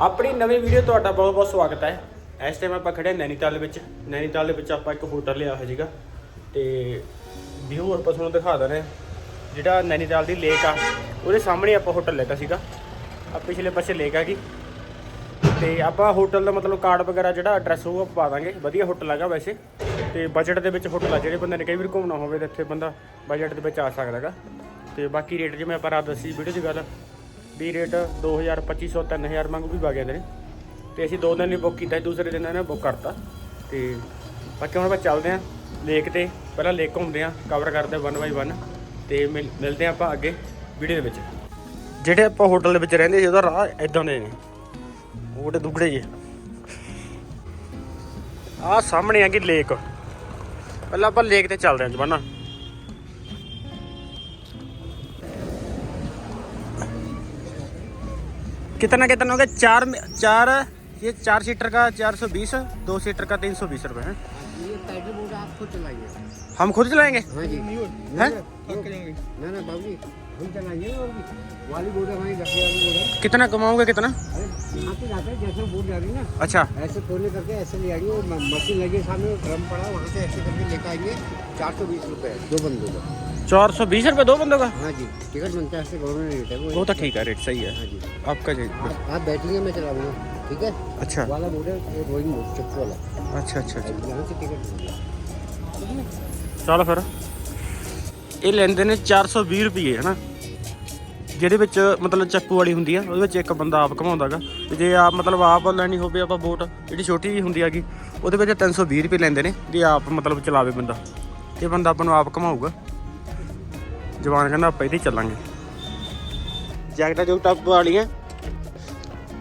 ਆਪਣੀ ਨਵੀਂ ਵੀਡੀਓ ਤੁਹਾਡਾ ਬਹੁਤ ਬਹੁਤ ਸਵਾਗਤ ਹੈ। ਇਸ ਟਾਈਮ ਆਪਾਂ ਖੜੇ ਹਾਂ ਨੈਨੀਤਾਲ ਦੇ ਵਿੱਚ। ਨੈਨੀਤਾਲ ਦੇ ਵਿੱਚ ਆਪਾਂ ਇੱਕ ਹੋਟਲ ਲਿਆ ਹੋਇਆ ਸੀਗਾ। ਤੇ ਵਿਊ ਆਪਾਂ ਤੁਹਾਨੂੰ ਦਿਖਾ ਦਿੰਦੇ ਹਾਂ। ਜਿਹੜਾ ਨੈਨੀਤਾਲ ਦੀ ਲੇਕ ਆ, ਉਹਦੇ ਸਾਹਮਣੇ ਆਪਾਂ ਹੋਟਲ ਲੈਤਾ ਸੀਗਾ। ਆ ਪਿਛਲੇ ਪਾਸੇ ਲੇਕ ਆ ਗਈ ਤੇ ਆਪਾਂ ਹੋਟਲ ਦਾ ਮਤਲਬ ਕਾਰਡ ਵਗੈਰਾ ਜਿਹੜਾ ਐਡਰੈਸ ਉਹ ਆਪਾਂ ਪਾ ਦਾਂਗੇ। ਵਧੀਆ ਹੋਟਲ ਹੈਗਾ ਵੈਸੇ। ਤੇ ਬਜਟ ਦੇ ਵਿੱਚ ਹੋਟਲ ਆ, ਜਿਹੜੇ ਬੰਦੇ ਨੇ ਕਈ ਵਾਰ ਘੁੰਮਣਾ ਹੋਵੇ ਤਾਂ ਇੱਥੇ ਬੰਦਾ ਬਜਟ ਦੇ ਵਿੱਚ ਆ ਸਕਦਾ ਹੈਗਾ। ਤੇ ਬਾਕੀ ਰੇਟ ਜਿਵੇਂ ਆਪਾਂ ਰਾਤ ਦੱਸੀ ਵੀਡੀਓ 'ਚ ਗੱਲ। ਵੀ ਰੇਟ 2000 2500 3000 ਮੰਗ ਵੀ ਵਗ ਜਾਂਦੇ ਨੇ। ਤੇ ਅਸੀਂ ਦੋ ਦਿਨ ਲਈ ਬੁੱਕ ਕੀਤਾ ਦੂਸਰੇ ਦਿਨ ਇਹਨੇ ਬੁੱਕ ਕਰਤਾ। ਤੇ ਬਾਕੀ ਹੁਣ ਆਪਾਂ ਚੱਲਦੇ ਆਂ ਲੇਕ ਤੇ। ਪਹਿਲਾਂ ਲੇਕ ਘੁੰਮਦੇ ਆਂ ਕਵਰ ਕਰਦੇ ਵਨ ਬਾਈ ਵਨ ਤੇ ਮਿਲ- ਮਿਲਦੇ ਆਂ ਆਪਾਂ ਅੱਗੇ ਵੀਡੀਓ ਦੇ ਵਿੱਚ। ਜਿਹੜੇ ਆਪਾਂ ਹੋਟਲ ਦੇ ਵਿੱਚ ਰਹਿੰਦੇ ਸੀ, ਉਹਦਾ ਰਾਹ ਇਦਾਂ ਦੇ ਨੇ। ਉਹਦੇ ਦੁਗੜੇ ਜੇ। ਆਹ ਸਾਹਮਣੇ ਆ ਕਿ ਲੇਕ ਪਹਿਲਾਂ ਆਪਾਂ ਲੇਕ ਤੇ ਚੱਲਦੇ ਆਂ ਜਵਾਨਾ कितना कितना हो गया? चार में चार ये चार सीटर का चार सौ बीस दो सीटर का तीन सौ बीस रुपये है। ये पैडल बोर्ड आप खुद चलाइए। हम खुद चलाएँगे? हाँ जी। है? ना ना बाबू कितना कमाओगे कितना? अच्छा। ऐसे खोले करके ऐसे ले आएँगे मशीन लगे सामने ड्रम पड़ा वहाँ से ऐसे करके लेकर आएँगे। चार सौ बीस रुपये दो बंदों का। चार सौ बीस रुपये दो बंदों का? हाँ जी टिकट बनता है गवर्नमेंट रेट है वो तो ठीक है रेट सही है। हाँ आपका जी। आप बैठिए मैं चलाऊँगा ठीक है? अच्छा। वाला बोर्ड है अच्छा अच्छा, अच्छा। हाँ यहाँ से टिकट चलो फिर। ये लेन देन चार सौ बीस रुपये है ना? ਜਿਹਦੇ ਵਿੱਚ ਮਤਲਬ ਚੱਕੂ ਵਾਲੀ ਹੁੰਦੀ ਆ ਉਹਦੇ ਵਿੱਚ ਇੱਕ ਬੰਦਾ ਆਪ ਘਮਾਉਂਦਾਗਾ ਤੇ ਜੇ ਆਪ ਮਤਲਬ ਆਪ ਲੈਣੀ ਹੋਵੇ ਆਪਾਂ ਬੋਟ ਜਿਹੜੀ ਛੋਟੀ ਜਿਹੀ ਹੁੰਦੀ ਹੈਗੀ ਉਹਦੇ ਵਿੱਚ 320 ਰੁਪਏ ਲੈਂਦੇ ਨੇ ਜੇ ਆਪ ਮਤਲਬ ਚਲਾਵੇ ਬੰਦਾ। ਇਹ ਬੰਦਾ ਆਪਾਂ ਨੂੰ ਆਪ ਘਮਾਊਗਾ ਜਵਾਨ ਕਹਿੰਦਾ ਆਪਾਂ ਇਹਦੇ ਚੱਲਾਂਗੇ। ਜੈਕਟਾਂ ਜੁਕਟਾਂ ਵਾਲੀਆਂ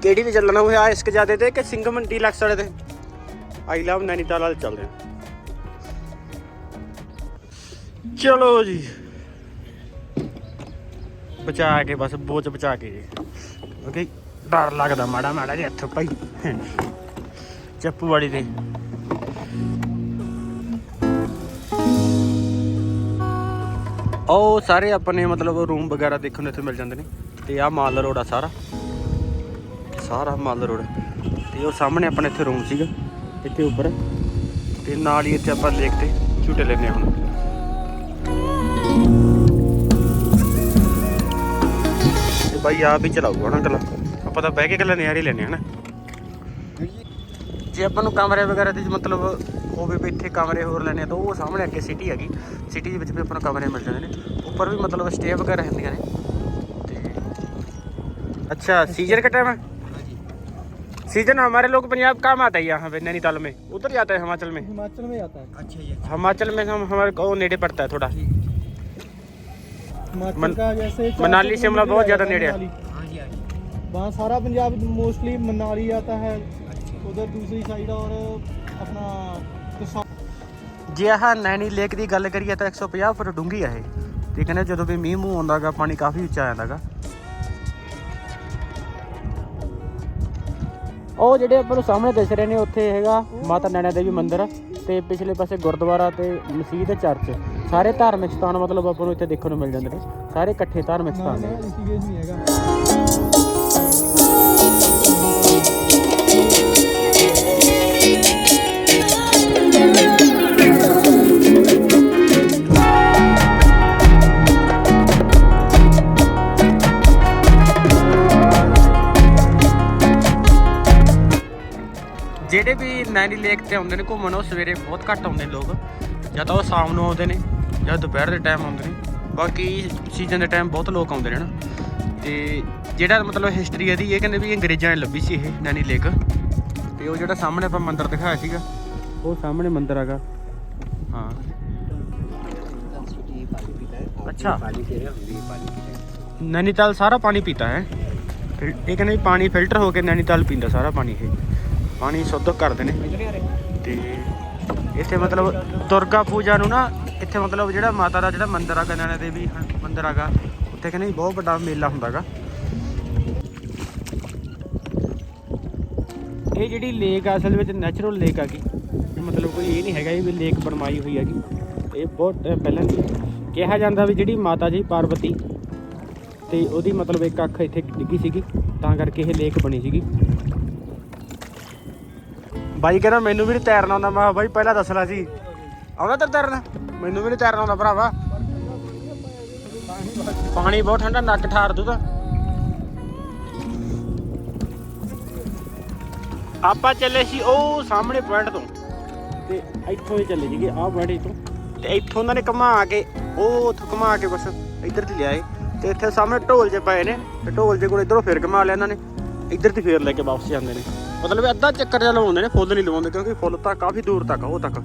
ਕਿਹੜੀ ਤੇ ਚੱਲਣਾ ਹੋਇਆ ਇਸਕ ਜਿਆਦੇ ਤੇ ਕਿ ਸਿੰਗਮ ਡੀਲਕਸ ਵਾਲੇ ਤੇ? ਆਈ ਲਵ ਨੈਨੀਤਾਲ ਵਾਲੇ ਚੱਲਦੇ ਆ। ਚਲੋ ਜੀ। ਬਚਾ ਕੇ, ਬਸ ਬੋਚ ਬਚਾ ਕੇ ਜੀ। ਕਿਉਂਕਿ ਡਰ ਲੱਗਦਾ ਮਾੜਾ ਮਾੜਾ ਜਿਹਾ ਇੱਥੋਂ ਭਾਈ। ਚੱਪੂ ਵਾਲੀ ਤੇ। ਉਹ ਸਾਰੇ ਆਪਣੇ ਮਤਲਬ ਰੂਮ ਵਗੈਰਾ ਦੇਖਣ ਨੂੰ ਇੱਥੇ ਮਿਲ ਜਾਂਦੇ ਨੇ। ਤੇ ਆਹ ਮਾਲ ਰੋਡ ਆ ਸਾਰਾ। ਸਾਰਾ ਮਾਲ ਰੋਡ। ਤੇ ਉਹ ਸਾਹਮਣੇ ਆਪਣੇ ਇੱਥੇ ਰੂਮ ਸੀਗਾ। ਇੱਥੇ ਉੱਪਰ। ਤੇ ਨਾਲ ਹੀ ਇੱਥੇ ਆਪਾਂ ਲੇਕ ਤੇ ਝੂਟੇ ਲੈਨੇ ਹੁਣ। ਤੇ ਬਾਈ ਆਪ ਹੀ ਚਲਾਊਗਾ ਨਾ ਗੱਲਾਂ ਆਪਾਂ ਤਾਂ ਬਹਿ ਕੇ ਗੱਲਾਂ ਨਿਆਰੀ ਲੈਣੇ ਹਨਾ ਜੇ ਆਪਾਂ ਨੂੰ ਕਮਰੇ ਵਗੈਰਾ ਦੀ ਮਤਲਬ ਹੋਵੇ ਵੀ ਇੱਥੇ ਕਮਰੇ ਹੋਰ ਲੈਣੇ ਆ ਤਾਂ ਉਹ ਸਾਹਮਣੇ ਅੱਗੇ ਸਿਟੀ ਹੈਗੀ ਸਿਟੀ ਦੇ ਵਿੱਚ ਵੀ ਆਪਾਂ ਨੂੰ ਕਮਰੇ ਮਿਲ ਜਾਂਦੇ ਨੇ ਉੱਪਰ ਵੀ ਮਤਲਬ ਸਟੇ ਵਗੈਰਾ ਹੁੰਦੀਆਂ ਨੇ ਤੇ ਅੱਛਾ सीजन का टाइम है हाँ जी सीजन हमारे लोग पंजाब काम आता है यहाँ पे नैनीताल में उधर जाता है हिमाचल में हिमाचल में आता है अच्छा जी हिमाचल में हम हमारे को नेड़े पड़ता है थोड़ा हिमाचल मन- का जैसे मनाली 400 शिमला बहुत ज्यादा किलोमीटर नेड़े है। मनाली। हाँ जी हाँ जी वहाँ सारा पंजाब मोस्टली मनाली आता है उधर दूसरी साइड और अपना किसान ਜੇ ਆਹ ਨੈਣੀ ਲੇਕ ਦੀ ਗੱਲ ਕਰੀਏ ਤਾਂ 150 ਫੁੱਟ ਡੂੰਘੀ ਆ ਇਹ ਤੇ ਕਹਿੰਦੇ ਜਦੋਂ ਵੀ ਮੀਂਹ ਮੂੰਹ ਆਉਂਦਾਗਾ ਪਾਣੀ ਕਾਫੀ ਉੱਚਾ ਆ ਜਾਂਦਾਗਾ ਉਹ ਜਿਹੜੇ ਆਪਾਂ ਨੂੰ ਸਾਹਮਣੇ ਦਿਸ ਰਹੇ ਨੇ ਉੱਥੇ ਹੈਗਾ ਮਾਤਾ ਨੈਣਾ ਦੇਵੀ ਮੰਦਿਰ ਤੇ ਪਿਛਲੇ ਪਾਸੇ ਗੁਰਦੁਆਰਾ ਤੇ ਮਸਜਿਦ ਚਰਚ ਸਾਰੇ ਧਾਰਮਿਕ ਸਥਾਨ ਮਤਲਬ ਆਪਾਂ ਨੂੰ ਇੱਥੇ ਦੇਖਣ ਨੂੰ ਮਿਲ ਜਾਂਦੇ ਨੇ। ਸਾਰੇ ਇਕੱਠੇ ਧਾਰਮਿਕ ਸਥਾਨ ਨੇ ਜਿਹੜੇ ਵੀ ਨੈਣੀ ਲੇਕ ਤੇ ਆਉਂਦੇ ਨੇ ਘੁੰਮਣ ਉਹ ਸਵੇਰੇ ਬਹੁਤ ਘੱਟ ਆਉਂਦੇ ਲੋਕ। ਜਾਂ ਤਾਂ ਉਹ ਸ਼ਾਮ ਨੂੰ ਆਉਂਦੇ ਨੇ। ਜਾਂ ਦੁਪਹਿਰ ਦੇ ਟਾਈਮ ਆਉਂਦੇ ਨੇ, ਬਾਕੀ ਸੀਜ਼ਨ ਦੇ ਟਾਈਮ ਬਹੁਤ ਲੋਕ ਆਉਂਦੇ ਨੇ ਨਾ। ਤੇ ਜਿਹੜਾ ਮਤਲਬ ਹਿਸਟਰੀ ਇਹਦੀ, ਇਹ ਕਹਿੰਦੇ ਵੀ ਅੰਗਰੇਜ਼ਾਂ ਨੇ ਲੱਭੀ ਸੀ ਇਹ ਨੈਣੀ ਲੇਕ। ਤੇ ਉਹ ਜਿਹੜਾ ਸਾਹਮਣੇ ਆਪਾਂ ਮੰਦਿਰ ਦਿਖਾਇਆ ਸੀਗਾ, ਉਹ ਸਾਹਮਣੇ ਮੰਦਿਰ ਹੈਗਾ। ਹਾਂ। ਅੱਛਾ। ਨੈਨੀਤਾਲ ਸਾਰਾ ਪਾਣੀ ਪੀਤਾ ਹੈ। ਇਹ ਕਹਿੰਦੇ ਵੀ ਪਾਣੀ ਫਿਲਟਰ ਹੋ ਕੇ ਨੈਨੀਤਾਲ ਪੀਂਦਾ ਸਾਰਾ ਪਾਣੀ ਇਹ। ਪਾਣੀ ਸ਼ੁੱਧ ਕਰਦੇ ਨੇ। ਤੇ ਇੱਥੇ ਮਤਲਬ ਦੁਰਗਾ ਪੂਜਾ ਨੂੰ ਨਾ ਇੱਥੇ ਮਤਲਬ ਜਿਹੜਾ ਮਾਤਾ ਦਾ ਜਿਹੜਾ ਮੰਦਿਰ ਆ ਨੈਣਾ ਦੇਵੀ ਹ- ਮੰਦਿਰ ਹੈਗਾ, ਉੱਥੇ ਕਹਿੰਦੇ ਬਹੁਤ ਵੱਡਾ ਮੇਲਾ ਹੁੰਦਾਗਾ ਇਹ ਜਿਹੜੀ ਲੇਕ ਆ, ਅਸਲ ਵਿੱਚ ਨੈਚੁਰਲ ਲੇਕ ਹੈਗੀ। ਮਤਲਬ ਕੋਈ ਇਹ ਨਹੀਂ ਹੈਗਾ ਇਹ ਵੀ ਲੇਕ ਬਣਵਾਈ ਹੋਈ ਹੈਗੀ। ਇਹ ਬਹੁਤ ਪਹਿਲਾਂ ਕਿਹਾ ਜਾਂਦਾ ਵੀ ਜਿਹੜੀ ਮਾਤਾ ਜੀ ਪਾਰਵਤੀ ਤੇ ਉਹਦੀ ਮਤਲਬ ਇੱਕ ਅੱਖ ਇੱਥੇ ਡਿੱਗੀ ਸੀਗੀ, ਤਾਂ ਕਰਕੇ ਇਹ ਲੇਕ ਬਣੀ ਸੀਗੀ। ਬਾਈ ਕਹਿੰਦਾ ਮੈਨੂੰ ਵੀ ਨਹੀਂ ਤੈਰਨਾ ਆਉਂਦਾ, ਮੈਂ ਬਾਈ ਪਹਿਲਾਂ ਦੱਸਣਾ ਸੀ ਆਉਂਦਾ ਤੇਰੇ ਤੈਰਨਾ? ਮੈਨੂੰ ਵੀ ਨਹੀਂ ਤੈਰਨਾ ਆਉਂਦਾ ਭਰਾਵਾ। ਪਾਣੀ ਬਹੁਤ ਠੰਡਾ, ਨੱਕ ਠਾਰ ਦੂ ਤਾਂ ਆਪਾਂ ਚੱਲੇ ਸੀ ਉਹ ਸਾਹਮਣੇ ਪੁਆਇੰਟ ਤੋਂ। ਤੇ ਇੱਥੋਂ ਹੀ ਚੱਲੇ ਸੀਗੇ, ਆਹ ਪੁਆਇੰਟ ਇੱਥੋਂ। ਤੇ ਇੱਥੋਂ ਉਹਨਾਂ ਨੇ ਘੁਮਾ ਕੇ, ਉਹ ਉੱਥੋਂ ਘੁਮਾ ਕੇ ਬਸ ਇੱਧਰ ਤੇ ਲਿਆਏ। ਤੇ ਇੱਥੇ ਸਾਹਮਣੇ ਢੋਲ ਜੇ ਪਏ ਨੇ, ਤੇ ਢੋਲ ਜੇ ਕੋਲ ਇੱਧਰੋਂ ਫੇਰ ਘੁਮਾ ਲਿਆ ਇਹਨਾਂ ਨੇ। ਇੱਧਰ ਤੇ ਫੇਰ ਲੈ ਕੇ ਵਾਪਸ ਜਾਂਦੇ ਨੇ। ਮਤਲਬ ਅੱਧਾ ਚੱਕਰ ਜਿਹਾ ਲਵਾਉਂਦੇ ਨੇ, ਫੁੱਲ ਨਹੀਂ ਲਵਾਉਂਦੇ, ਕਿਉਂਕਿ ਫੁੱਲ ਤਾਂ ਕਾਫੀ ਦੂਰ ਤੱਕ ਉਹ ਤੱਕ।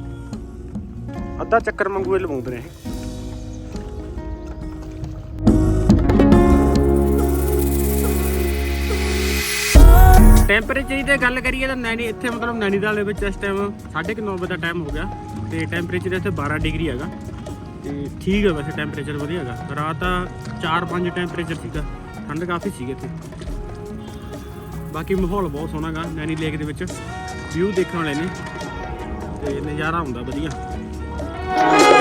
ਅੱਧਾ ਚੱਕਰ ਮੰਗੂ ਲਵਾਉਂਦੇ ਨੇ ਇਹ। ਟੈਂਪਰੇਚਰ ਦੀ ਗੱਲ ਕਰੀਏ ਤਾਂ ਨੈਣੀ, ਇੱਥੇ ਮਤਲਬ ਨੈਣੀਤਾਲ ਦੇ ਵਿੱਚ ਇਸ ਟਾਈਮ 9:30 ਵਜੇ ਦਾ ਟਾਈਮ ਹੋ ਗਿਆ ਤੇ ਟੈਂਪਰੇਚਰ ਇੱਥੇ 12 ਡਿਗਰੀ ਹੈਗਾ। ਤੇ ਠੀਕ ਹੈ ਵੈਸੇ ਟੈਂਪਰੇਚਰ ਵਧੀਆ ਹੈਗਾ। ਰਾਤ 4-5 ਟੈਂਪਰੇਚਰ ਸੀਗਾ। ਠੰਡ ਕਾਫੀ ਸੀਗੀ ਇੱਥੇ। ਬਾਕੀ ਮਾਹੌਲ ਬਹੁਤ ਸੋਹਣਾ ਗਾ ਨੈਣੀ ਲੇਕ ਦੇ ਵਿੱਚ। ਵਿਊ ਦੇਖਣ ਵਾਲੇ ਨੇ। ਤੇ ਨਜ਼ਾਰਾ ਹੁੰਦਾ ਵਧੀਆ। Thank you.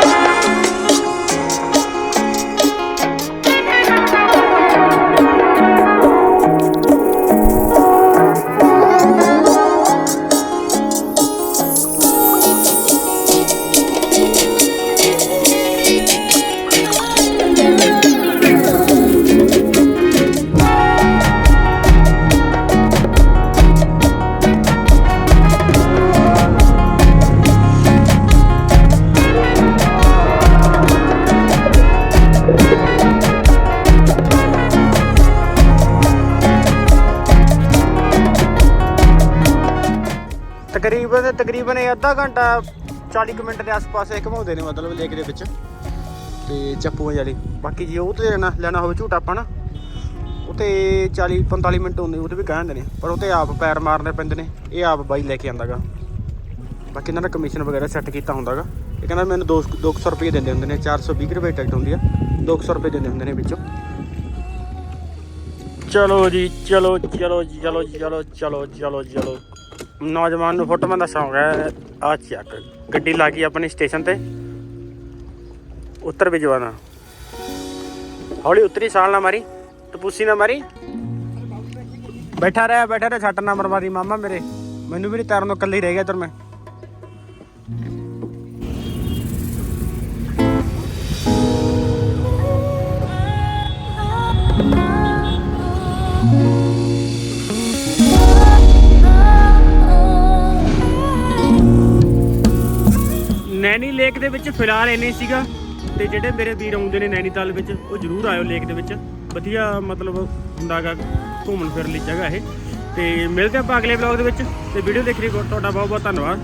ਤਕਰੀਬਨ ਤਕਰੀਬਨ ਇਹ ਅੱਧਾ ਘੰਟਾ 40 ਕੁ ਮਿੰਟ ਦੇ ਆਸ-ਪਾਸ ਇਹ ਘਮਾਉਂਦੇ ਨੇ ਮਤਲਬ ਲੇਕ ਦੇ ਵਿੱਚ। ਤੇ ਚੱਪੂਆਂ ਵਾਲੀ ਬਾਕੀ ਜੇ ਉਹ ਤੇ ਲੈਣਾ ਲੈਣਾ ਹੋਵੇ ਝੂਟਾ ਆਪਾਂ ਨਾ, ਉਹ 40 45 ਮਿੰਟ ਹੁੰਦੇ, ਉਹ ਵੀ ਕਹਿੰਦੇ ਨੇ। ਪਰ ਉਹ ਆਪ ਪੈਰ ਮਾਰਨੇ ਪੈਂਦੇ ਨੇ, ਇਹ ਆਪ ਬਾਈ ਲੈ ਕੇ ਆਂਦਾਗਾ ਬਾਕੀ ਇਹਨਾਂ ਦਾ ਕਮਿਸ਼ਨ ਵਗੈਰਾ ਸੈੱਟ ਕੀਤਾ ਹੁੰਦਾਗਾ। ਇਹ ਕਹਿੰਦਾ ਮੈਨੂੰ 2 200 ਰੁਪਏ ਦਿੰਦੇ ਹੁੰਦੇ ਨੇ 420 ਰੁਪਏ ਟਿਕਟ ਹੁੰਦੀ ਆ। 200 ਰੁਪਏ ਦਿੰਦੇ ਹੁੰਦੇ ਨੇ ਵਿੱਚੋਂ। ਚਲੋ ਜੀ, ਚਲੋ ਚਲੋ ਚਲੋ ਚਲੋ ਚਲੋ ਚਲੋ ਚਲੋ। ਨੌਜਵਾਨ ਨੂੰ ਫੋਟੋਆਂ ਦਾ ਸ਼ੌਂਕ ਹੈ। ਆ ਚੱਕ ਗੱਡੀ ਲਾ ਗਈ ਆਪਣੀ ਸਟੇਸ਼ਨ ਤੇ। ਉੱਤਰ ਵੀ ਜਵਾਨਾ। ਹੌਲੀ ਉਤਰੀ ਸਾਲ ਨਾ ਮਾਰੀ, ਤਪੂਸੀ ਨਾ ਮਾਰੀ। ਬੈਠਾ ਰਹਿ ਬੈਠਾ ਰਹਿ, ਛੱਟ ਨਾ ਮਰਵਾਦੀ ਮਾਮਾ ਮੇਰੇ। ਮੈਨੂੰ ਵੀ ਨਹੀਂ ਤੈਰਨ ਨੂੰ ਇਕੱਲੇ ਰਹਿ ਗਿਆ ਇੱਧਰ ਮੈਂ। ਨੈਣੀ ਲੇਕ ਦੇ ਵਿੱਚ ਫਿਲਹਾਲ ਇੰਨੇ ਸੀਗਾ ਤੇ ਜਿਹੜੇ ਮੇਰੇ ਵੀਰ ਆਉਂਦੇ ਨੇ ਨੈਨੀਤਾਲ ਵਿੱਚ, ਉਹ ਜ਼ਰੂਰ ਆਇਓ ਲੇਕ ਦੇ ਵਿੱਚ। ਵਧੀਆ ਮਤਲਬ ਹੁੰਦਾਗਾ ਘੁੰਮਣ ਫਿਰਨ ਲਈ ਜਗ੍ਹਾ ਇਹ। ਤੇ ਮਿਲਦੇ ਆਪਾਂ ਅਗਲੇ ਵਲੌਗ ਦੇ ਵਿੱਚ ਤੇ ਵੀਡੀਓ ਦੇਖਣ ਲਈ ਤੁਹਾਡਾ ਬਹੁਤ ਬਹੁਤ ਧੰਨਵਾਦ।